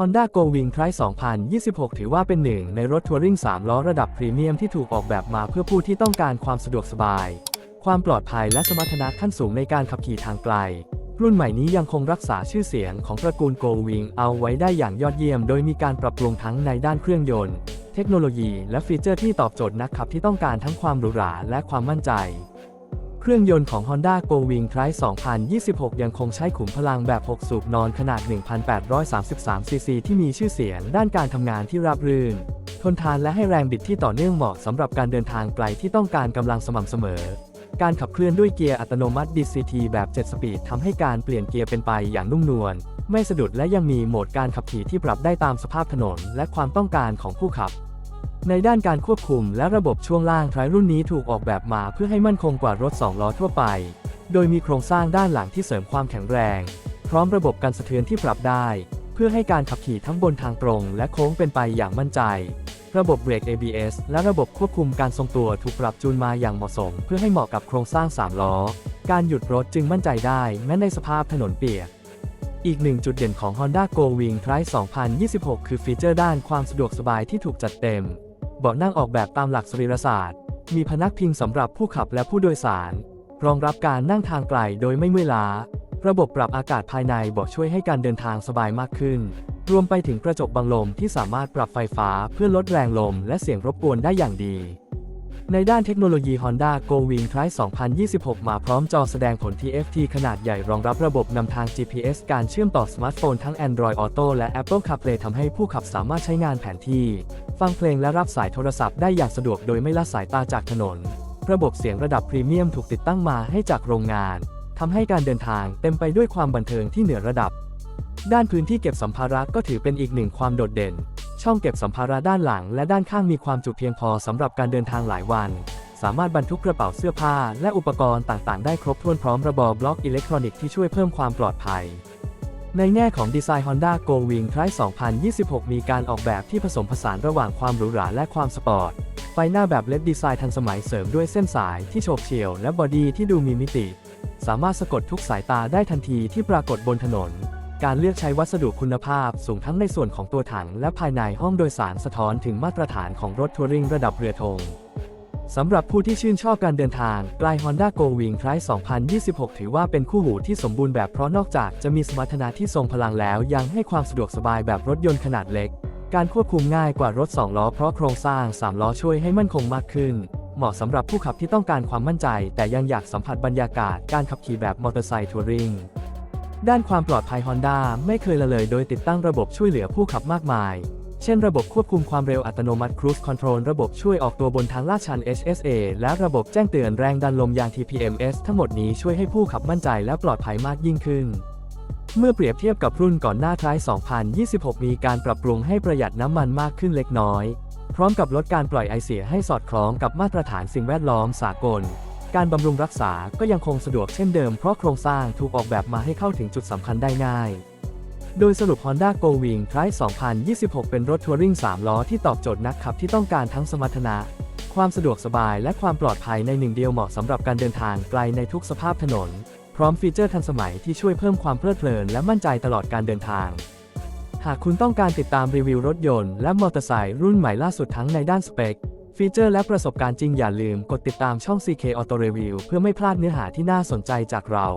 Honda Go Wing Tri 2026 ถือว่าเป็นหนึ่งในรถทัวริง3ล้อระดับพรีเมียมที่ถูกออกแบบมาเพื่อผู้ที่ต้องการความสะดวกสบาย ความปลอดภัยและสมรรถนะขั้นสูงในการขับขี่ทางไกล รุ่นใหม่นี้ยังคงรักษาชื่อเสียงของตระกูล Go Wing เอาไว้ได้อย่างยอดเยี่ยม โดยมีการปรับปรุงทั้งในด้านเครื่องยนต์ เทคโนโลยี และฟีเจอร์ที่ตอบโจทย์นักขับที่ต้องการทั้งความหรูหราและความมั่นใจ เครื่องยนต์ของ Honda Go Wing Tri 2026 ยังคงใช้ขุมพลังแบบ 6 สูบนอนขนาด 1,833 ซีซีที่มีชื่อเสียงด้านการทำงานที่ราบรื่น ทนทานและให้แรงบิดที่ต่อเนื่องเหมาะสำหรับการเดินทางไกลที่ต้องการกำลังสม่ำเสมอ การขับเคลื่อนด้วยเกียร์อัตโนมัติ DCT แบบ 7 สปีดทำให้การเปลี่ยนเกียร์เป็นไปอย่างนุ่มนวล ไม่สะดุดและยังมีโหมดการขับขี่ที่ปรับได้ตามสภาพถนน และความต้องการของผู้ขับ ในด้านการควบคุมและระบบช่วงล่างทรายรุ่นนี้ถูกออกแบบมาเพื่อให้มั่นคงกว่ารถ 2 ล้อทั่วไป โดยมีโครงสร้างด้านหลังที่เสริมความแข็งแรง พร้อมระบบการสะเทือนที่ปรับได้ เพื่อให้การขับขี่ทั้งบนทางตรง และโค้งเป็นไปอย่างมั่นใจ ระบบเบรก ABS และระบบควบคุมการทรงตัวถูกปรับจูนมาอย่างเหมาะสม เพื่อให้เหมาะกับโครงสร้าง 3 ล้อ การหยุดรถจึงมั่นใจได้ แม้ในสภาพถนนเปียกอีกหนึ่งจุดเด่นของ Honda Go Wing Tri 2026 คือฟีเจอร์ด้านความสะดวกสบายที่ถูกจัดเต็ม เบาะนั่งออกแบบตามหลักสรีรศาสตร์ มีพนักพิงสำหรับผู้ขับและผู้โดยสาร รองรับการนั่งทางไกลโดยไม่เมื่อยล้า ระบบปรับอากาศภายในเบาะช่วยให้การเดินทางสบายมากขึ้น รวมไปถึงกระจกบังลมที่สามารถปรับไฟฟ้าเพื่อลดแรงลมและเสียงรบกวนได้อย่างดี ในด้านเทคโนโลยี Honda Go Wing Tri 2026 มาพร้อมจอแสดงผล TFT ขนาดใหญ่รองรับระบบนำทาง GPS การเชื่อมต่อสมาร์ทโฟนทั้ง Android Auto และ Apple CarPlay ทำให้ผู้ขับสามารถใช้งานแผนที่ ฟังเพลงและรับสายโทรศัพท์ได้อย่างสะดวกโดยไม่ละสายตาจากถนน ระบบเสียงระดับพรีเมียมถูกติดตั้งมาให้จากโรงงานทำให้การเดินทางเต็มไปด้วยความบันเทิงที่เหนือระดับ ด้านพื้นที่เก็บสัมภาระก็ถือเป็นอีกหนึ่งความโดดเด่น ช่องเก็บสัมภาระด้านหลังและด้านข้างมีความจุเพียงพอสำหรับการเดินทางหลายวัน สามารถบรรทุกกระเป๋าเสื้อผ้า และอุปกรณ์ต่างๆ ได้ครบถ้วนพร้อมระบบบล็อกอิเล็กทรอนิกส์ที่ช่วยเพิ่มความปลอดภัย ในแง่ของดีไซน์ Honda Go Wing Tri 2026 มีการออกแบบที่ผสมผสานระหว่างความหรูหราและความสปอร์ต ไฟหน้าแบบเล็ดดีไซน์ทันสมัยเสริมด้วยเส้นสายที่โฉบเฉี่ยวและบอดี้ที่ดูมีมิติ สามารถสะกดทุกสายตาได้ทันทีที่ปรากฏบนถนน การเลือกใช้วัสดุคุณภาพสูงทั้งในส่วนของตัวถังและภายในห้องโดยสารสะท้อนถึงมาตรฐานของรถทัวริงระดับเรือธง สำหรับผู้ที่ชื่นชอบการเดินทางไกล Honda Go Wing Tri 2026 ถือว่าเป็นคู่หูที่สมบูรณ์แบบเพราะนอกจากจะมีสมรรถนะที่ทรงพลังแล้ว ยังให้ความสะดวกสบายแบบรถยนต์ขนาดเล็ก การควบคุมง่ายกว่ารถ 2 ล้อเพราะโครงสร้าง 3 ล้อช่วยให้มั่นคงมากขึ้น เหมาะสำหรับผู้ขับที่ต้องการความมั่นใจ แต่ยังอยากสัมผัสบรรยากาศการขับขี่แบบมอเตอร์ไซค์ทัวริงด้านความปลอดภัย Honda ไม่เคยละเลยโดยติดตั้งระบบช่วยเหลือผู้ขับมากมาย เช่นระบบควบคุมความเร็วอัตโนมัติ Cruise Control ระบบช่วยออกตัวบนทางลาดชัน HSA และระบบแจ้งเตือนแรงดันลมยาง TPMS ทั้งหมดนี้ช่วยให้ผู้ขับมั่นใจและปลอดภัยมากยิ่งขึ้น เมื่อเปรียบเทียบกับรุ่นก่อนหน้าท้าย 2026 มีการปรับปรุงให้ประหยัดน้ำมันมากขึ้นเล็กน้อย พร้อมกับลดการปล่อยไอเสียให้สอดคล้องกับมาตรฐานสิ่งแวดล้อมสากล การบำรุงรักษาก็ยังคงสะดวกเช่นเดิมเพราะโครงสร้างถูกออกแบบมาให้เข้าถึงจุดสำคัญได้ง่าย โดยสรุป Honda Go Wing Tri 2026 เป็นรถทัวริง3 ล้อที่ตอบโจทย์นักขับที่ต้องการทั้งสมรรถนะ ความสะดวกสบายและความปลอดภัยในหนึ่งเดียวเหมาะสำหรับการเดินทางไกลในทุกสภาพถนน พร้อมฟีเจอร์ทันสมัยที่ช่วยเพิ่มความเพลิดเพลินและมั่นใจตลอดการเดินทาง หากคุณต้องการติดตามรีวิวรถยนต์และมอเตอร์ไซค์รุ่นใหม่ล่าสุดทั้งในด้านสเปค ฟีเจอร์และประสบการณ์จริงอย่าลืมกดติดตามช่อง CK Auto Review เพื่อไม่พลาดเนื้อหาที่น่าสนใจจากเรา